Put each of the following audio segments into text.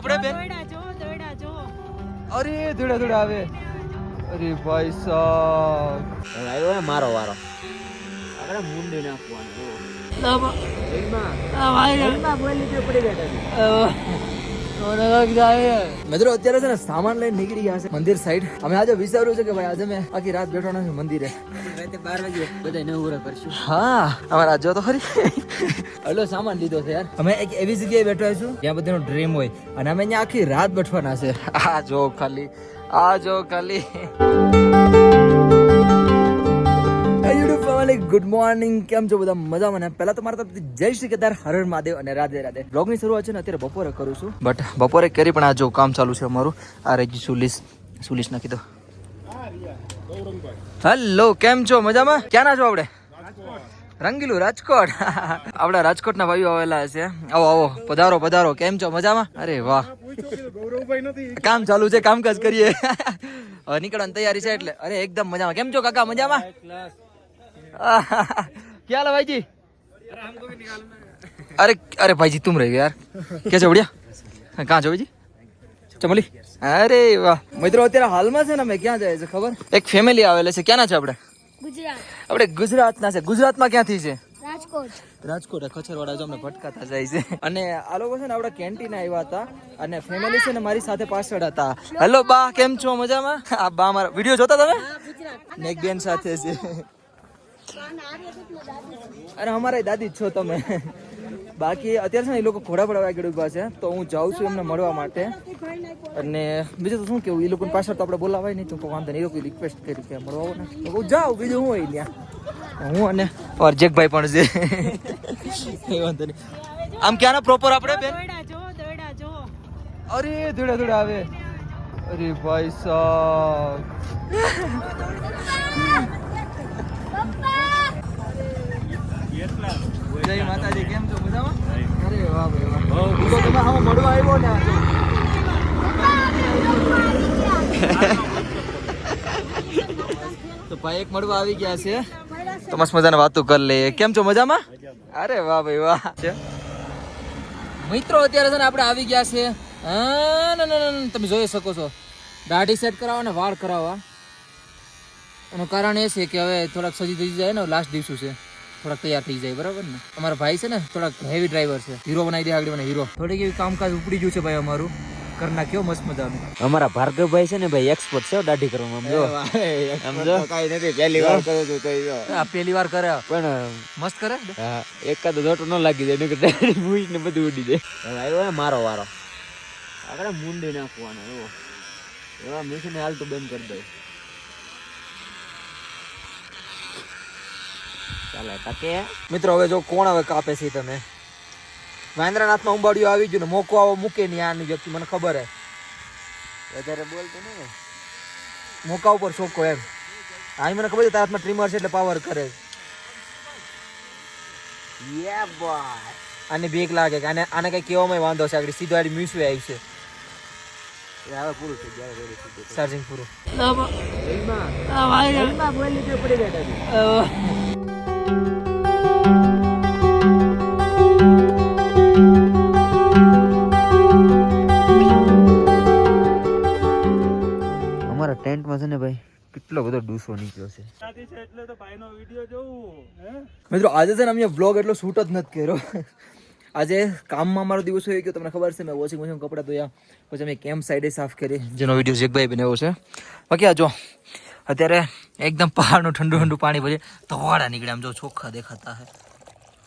આપણે બેન અરે ધોડા ધોડા આવે. અરે ભાઈ સાહેબ. આવ્યો ને મારો વારો. આપણે મુંડી નાખવાનું. મિત્રો, અત્યારે છે ને સામાન લઈને નીકળી ગયા છે મંદિર સાઈડ અમે આજે વિચાર્યું છે કે ભાઈ આજે મેં આખી રાત બેઠવાના છે મંદિરે. બાર વાગે બધા નવરા કરશું હા અમારા જો ખરી. એટલો સામાન લીધો છે યાર. અમે એક એવી જગ્યાએ બેઠા છું જ્યાં બધાનો ડ્રીમ હોય. અને અમે અહીંયા આખી રાત બેઠવાના છે. આ જો ખાલી, આ જો ખાલી. ફેમિલી ગુડ મોર્નિંગ કેમ છો બધા? મજા મને પહેલા તો મારા તરફથી જય શ્રી કેદાર, હર હર મહાદેવ અને રાધે રાધે. બ્લોગની શરૂઆત છે ને, અત્યારે બપોરે કરું છું. બટ બપોરે કરી પણ આ જો કામ ચાલુ છે અમારું. આ રેજી સુલીસ. સુલીસ નાખી દો. હેલો કેમ છો? મજામાં? ક્યાં ના છો આપણે? રંગીલું, રાજકોટ. આપણા રાજકોટના ભાઈઓ આવેલા છે. આવો આવો, પધારો પધારો. કેમ છો? મજામાં? અરે વાહ. કામ ચાલુ છે, કામકાજ કરીએ. નીકળવાની તૈયારી છે એટલે. અરે, એકદમ મજામાં. કેમ છો, કાકા? મજામાં? क्या हाल है भाई जी अरे अरे भाई जी तुम रह गए यार कैसे बढ़िया कहाँ છો ભાઈજી ચમલી અરે વાહ મિત્રો અત્યારે હાલમાં છે ને અમે ક્યાં જાય છે ખબર એક ફેમિલી આવેલે છે ક્યાંના છે આપણે ગુજરાત આપણે ગુજરાતના છે ગુજરાતમાં ક્યાંથી છે રાજકોટ રાજકોટ ખચરવાડા જો અમને ભટકાતા જાય છે અને આ લોકો છે ને આપણા કેન્ટીન આવ્યા હતા અને ફેમિલી છે ને મારી સાથે પાછળ હતા હેલો બા કેમ છો મજામાં આ બા મારા વિડીયો જોતા તમે ને એક બેન સાથે છે અરે અમારા દાદી જ છો તમે. બાકી અત્યારે છે ને એ લોકો ઘોડા પર આગળ ઊભા છે. તો હું જાઉં છું એમને મળવા માટે. અને બીજું તો શું કેવું, એ લોકોની પાછળ તો આપણે બોલાવાય નહીં, તો વાંધો નહીં. એ લોકો રિક્વેસ્ટ કરી કે મળવા ને. હું જાઉં બીજું હું હોય ત્યાં. હું અને અર્જેકભાઈ પણ છે. એ વાંધો નહીં. આમ ક્યાંના પ્રોપર આપણે, બેન? અરે ધોડા ધોડા આવે. અરે, ભાઈ સાહેબ જય માતાજી કેમ છો મજામાં અરે વાહ ભાઈ વાહ હું તો તમે આમાં મળવા આવ્યો ને આજે. તો ભાઈ એક મળવા આવી ગયા છે. તો મસ્ત મજાની વાતો કરી લઈએ. કેમ છો મજામાં? અરે વાહ ભાઈ વાહ. મિત્રો અત્યારે છે ને આપણે આવી ગયા છે. તમે જોઈ શકો છો. દાઢી સેટ કરાવવા ને વાળ કરાવવા એનું કારણ એ છે કે હવે થોડાક સજી થઈ જાય ને લાસ્ટ દિવસો છે. થોડાક તૈયાર થઈ જાય બરાબર ને? અમારા ભાઈ છે ને થોડાક હેવી ડ્રાઈવર છે. હીરો બનાવી દે આગળ મને હીરો. થોડીક એવી કામકાજ ઉપડી ગયું છે ભાઈ અમારું. કરી નાખ્યો મસ્ત મજાનું. અમારા ભાર્ગવભાઈ છે ને ભાઈ એક્સપર્ટ છે દાઢી કરવામાં આમ જો. આમ કઈ નથી પહેલી વાર કરો છું તો આ પહેલી વાર કરે. પણ મસ્ત કરે? હા એકાદ જોટો ન લાગી જાય નકર દાઢી ભૂઈ ને બધું ઉડી જાય. હવે આવ્યો હે મારો વારો. આગળ મુંડી નાખવાનો એવો. એવા મિશન હાલ તો બંધ કરી દઉં ચાલે ટકે મિત્રો હવે જો કોણ હવે કાપે છે તમે? મહેન્દ્રનાથમાં ઉંબાડિયું આવી ગયું ને મોકો આવો મૂકે નહીં આની વ્યક્તિ મને ખબર હે. વધારે બોલતો નહીં. ને મોકા ઉપર ચોખ્ખો એમ. હા મને ખબર છે તારા હાથમાં ટ્રીમર છે એટલે પાવર કરે. આને બેક લાગે કે આને આને કઈ કહેવામાં વાંધો છે. આગળ સીધો આડી મ્યુઝિક આવી છે. હવે પૂરું થઈ ગયું ચાર્જિંગ પૂરું. બોલી પડી બેઠા ટેન્ટમાં છે ને ભાઈ કેટલો બધો ડૂસો નીકળ્યો છે. મિત્રો આજે છે ને અમે વ્લોગ એટલો શૂટ જ નથી કર્યો. આજે કામમાં મારો દિવસ હોય ગયો તમને ખબર છે મેં વોશિંગ મશીન કપડાં ધોયા પછી અમે કેમ્પ સાઈડે સાફ કરી. જેનો વીડિયો જેકભાઈ બનાવ્યો છે. બાકી આ જો અત્યારે એકદમ પહાડનું ઠંડુ ઠંડુ પાણી પછી ધોવાડા નીકળે આમ જો ચોખ્ખા દેખાતા હે.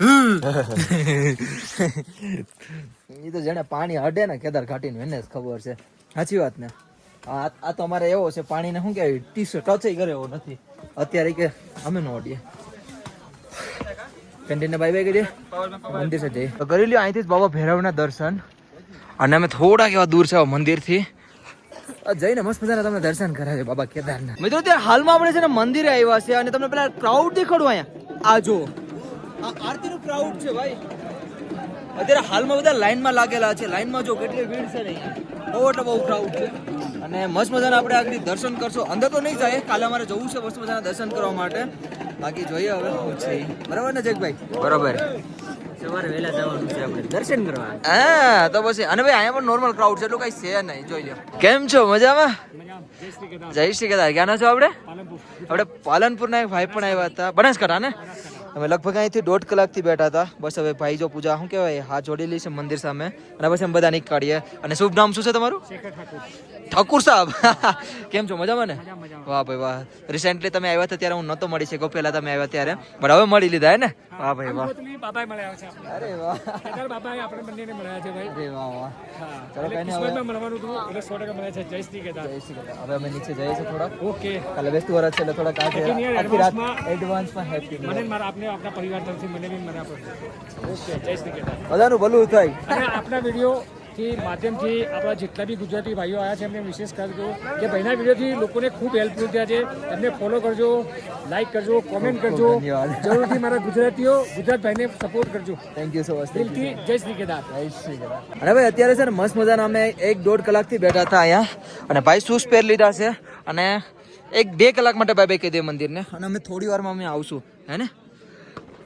એ તો જેને પાણી હડે ને કેદાર ઘાટીનું એને જ ખબર છે. સાચી વાત ને? આ તો અમારે એવો છે, પાણીને શું કહેવાય ટી શર્ટ ટચ કરે એવો નથી. અત્યારે કે અમે નો ઓડીએ કેન્ટીનને બાય બાય કરીએ. મંદિર છે તો કરી લ્યો, અહીંથી બાબા ભૈરવના દર્શન. અને અમે થોડાક એવા દૂર છે, મંદિરથી. જઈને મસ્ત મજાના તમને દર્શન કરાવે બાબા કેદારના મિત્રો, અત્યારે હાલમાં આપણે છે ને મંદિરે આવ્યા છે અને તમને પેલા ક્રાઉડ દેખાડું અહીંયા. આ જો આ આરતીનું ક્રાઉડ છે ભાઈ. અત્યારે હાલમાં બધા લાઈનમાં લાગેલા છે. લાઈનમાં જો કેટલી ભીડ છે ને બહુ એટલે બહુ ક્રાઉડ છે. અને મસ્ત મજાના આપણે આગળ દર્શન કરશો. અંદર તો નહીં જાય કાલે અમારે જવું છે મસ્ત મજાના દર્શન કરવા માટે. બાકી જોઈએ હવે. શું છે બરાબર ને જગભાઈ બરોબર. સવારે વહેલા જવાનું છે આપણે. દર્શન કરવા. હા તો પછી. અને ભાઈ અહીંયા પણ નોર્મલ ક્રાઉડ છે એટલું કઈ છે નહીં. જોઈ લો કેમ છો? મજામાં? જય શ્રી કદાર ક્યાં છો આપણે? આપણે પાલનપુરના એક ભાઈ પણ આવ્યા હતા. બનાસકાંઠા ને? અમે લગભગ અહીંથી દોઢ કલાકથી બેઠા હતા. બસ હવે ભાઈ જો પૂજા શું કહેવાય હાથ જોડેલી છે મંદિર સામે. અને પછી અમે બધા નીકળીએ અને શુભ નામ શું છે તમારું? ઠાકુર. સાહેબ. કેમ છો? મજામાં ને? વાહ ભાઈ વાહ. રિસેન્ટલી તમે આવ્યા હતા ત્યારે હું નહોતો મળી શકો પહેલા તમે આવ્યા ત્યારે. પણ હવે મળી લીધા હે ને? વાહ ભાઈ વાહ. બાબાએ મળ્યા છે અરે વાહ. કેદાર આપણે બંનેને મળ્યા છે ભાઈ. અરે વાહ વાહ. ચલો એટલે કઈ નહીં હવે મળવાનું હતું. એટલે 100 ટકા મળ્યા છે. જય શ્રી કેદાર. જય શ્રી કૃષ્ણ. હવે અમે નીચે જઈએ છીએ થોડા ઓકે. કાલે બેસતું વરસ છે એટલે New Year આખી રાત. એડવાન્સમાં હેપી મને મારા આપને આપણા પરિવાર તરફથી મને બી મને આપો ઓકે જય શ્રી કેદાર બધાનું ભલું થાય. અને આપણા વીડિયો થી માધ્યમથી આપણા જેટલા બી ગુજરાતી ભાઈઓ આવ્યા છે એમને વિશેષ કરજો કે ભાઈના વિડીયોથી લોકોને ખૂબ હેલ્પફુલ થયા છે. એમને ફોલો કરજો લાઈક કરજો કોમેન્ટ કરજો. જરૂરથી મારા ગુજરાતીઓ ગુજરાત ભાઈને સપોર્ટ કરજો. થેન્ક યુ સો મચ દિલથી જય શ્રી કેદાર. અને ભાઈ અત્યારે છે ને મસ્ત મજાના અમે એક દોઢ કલાકથી બેઠા હતા અહીંયા. અને ભાઈ શૂઝ પહેર લીધા છે? અને એક બે કલાક માટે ભાઈ કહી દે મંદિરને. અને અમે થોડી વારમાં અમે આવશું હે ને?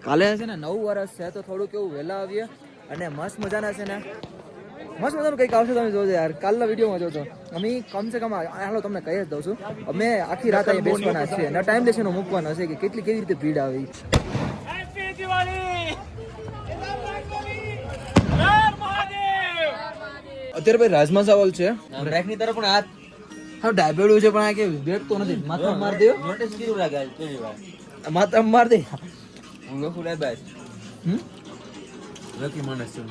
કાલે છે ને નવું વર્ષ છે તો થોડુંક કેવું વહેલા આવીએ અને મસ્ત મજાના છે ને. મસ્ત મજાનું કંઈક આવશે તમે જોજો યાર કાલના વિડીયોમાં જોજો. અમે કમસે કમ આ- હાલો તમને કહી જ દઉં છું. અમે આખી રાત અહીં બેસવાના છીએ અને ટાઈમ લેશનો મૂકવાનો છે કે કેટલી કેવી રીતે ભીડ આવે. ઈ. હેપી દિવાળી અત્યારે ભાઈ રાજમા ચાવલ છે. બ્રેકની તરફ પણ હાથ હા ડાયબેડું છે પણ આ કે બેઠતો નથી. માથા માર દે નોટિસ કર્યું લાગે માથા માર દે. હમ?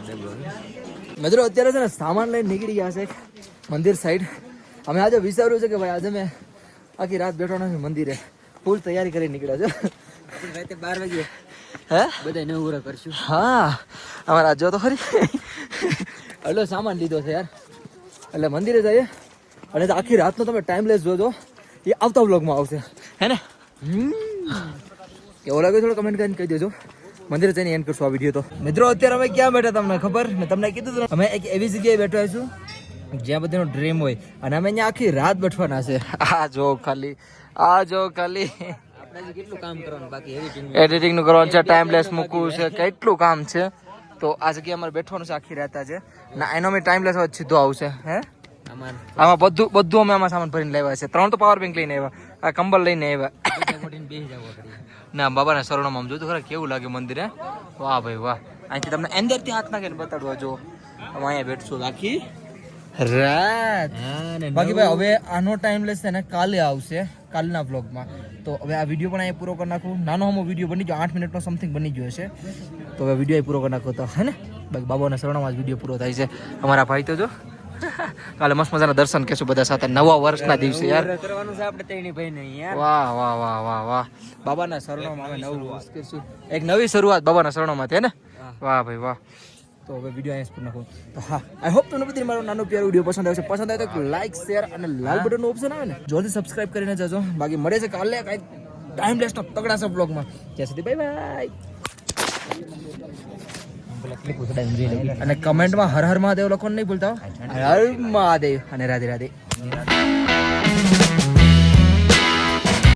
ડેબલો મિત્રો અત્યારે છે ને સામાન લઈને નીકળી ગયા છે મંદિર સાઈડ અમે આજે વિચાર્યું છે કે ભાઈ આજે મેં આખી રાત બેઠો નથી મંદિરે. ફૂલ તૈયારી કરી નીકળ્યા છે. બાર વાગે હે? બધા નવરા કરશું. હા અમારા જો તો ખરી. એટલો સામાન લીધો છે યાર. એટલે મંદિરે જઈએ. અને આખી રાતનો તમે ટાઈમલેસ જોજો. એ આવતા બ્લોગમાં આવશે. હે ને? કેવો લાગે થોડો કમેન્ટ કરીને કહી દેજો. મંદિર જઈને એન્ડ કરશું આ વીડિયો તો. મિત્રો અત્યારે અમે ક્યાં બેઠા તમને ખબર? મેં તમને કીધું અમે એક એવી જગ્યાએ બેઠા છું જ્યાં બધાનો ડ્રીમ હોય. અને અમે અહીંયા આખી રાત બેઠવાના છે. આ જો ખાલી આ જો ખાલી. કેટલું કામ કરવાનું બાકી? એડિટિંગ એડિટિંગનું કરવાનું છે ટાઈમલેસ મૂકવું છે કેટલું કામ છે. તો આ જગ્યાએ અમારે બેઠવાનું છે આખી રાત આજે. ના એનો અમે ટાઈમલેસ જ સીધો આવશે હે? આમાં બધું બધું અમે આમાં સામાન ભરીને લાવ્યા છે. ત્રણ તો પાવર બેંક લઈને આવ્યા આ કંબલ લઈને આવ્યા. ના બાબાના શરણોમાં આમ જોતું ખરા કેવું લાગે મંદિર. વાહ ભાઈ વાહ. અહીંથી તમને અંદરથી હાથ નાખીને બતાડવા જો. અહીંયા બેઠશું રાખી રાત. બાકી ભાઈ હવે આનો ટાઈમ લેશે ને કાલે આવશે કાલના વ્લોગમાં તો હવે આ વીડિયો પણ અહીંયા પૂરો કરી નાખું. નાનો અમો વીડિયો બની ગયો આઠ મિનિટનો સમથિંગ બની ગયો છે તો હવે વીડિયો પૂરો કરી નાખો તો હે ને? બાકી બાબાના શરણોમાં જ વીડિયો પૂરો થાય છે. અમારા ભાઈ તો જો કાલે મસ્ત મજાના દર્શન કેશું બધા સાથે. નવા વર્ષના દિવસે યાર. કરવાનું છે આપણે તેની ભાઈ ને યાર. વાહ વાહ વાહ વાહ વાહ. બાબાના શરણોમાં અમે નવું વર્ષ કરશું. એક નવી શરૂઆત બાબાના શરણોમાં છે ને? વાહ ભાઈ વાહ. તો હવે વીડિયો અહીંયા પૂર્ણ કરું. તો હા આઈ હોપ તમને બધી મારો નાનો પ્યારો વીડિયો પસંદ આવશે પસંદ આવે તો લાઈક શેર અને લાલ બટનનો ઓપ્શન આવે ને જોરથી સબસ્ક્રાઇબ કરીને જજો. બાકી મળે છે કાલે કાંઈક ટાઈમ લેસનો તગડા છે બ્લોગમાં ત્યાં સુધી બાય બાય અને કમેન્ટમાં હર હર મહાદેવ લખો નહીં ભૂલતા હર મહાદેવ. અને રાધે રાધે.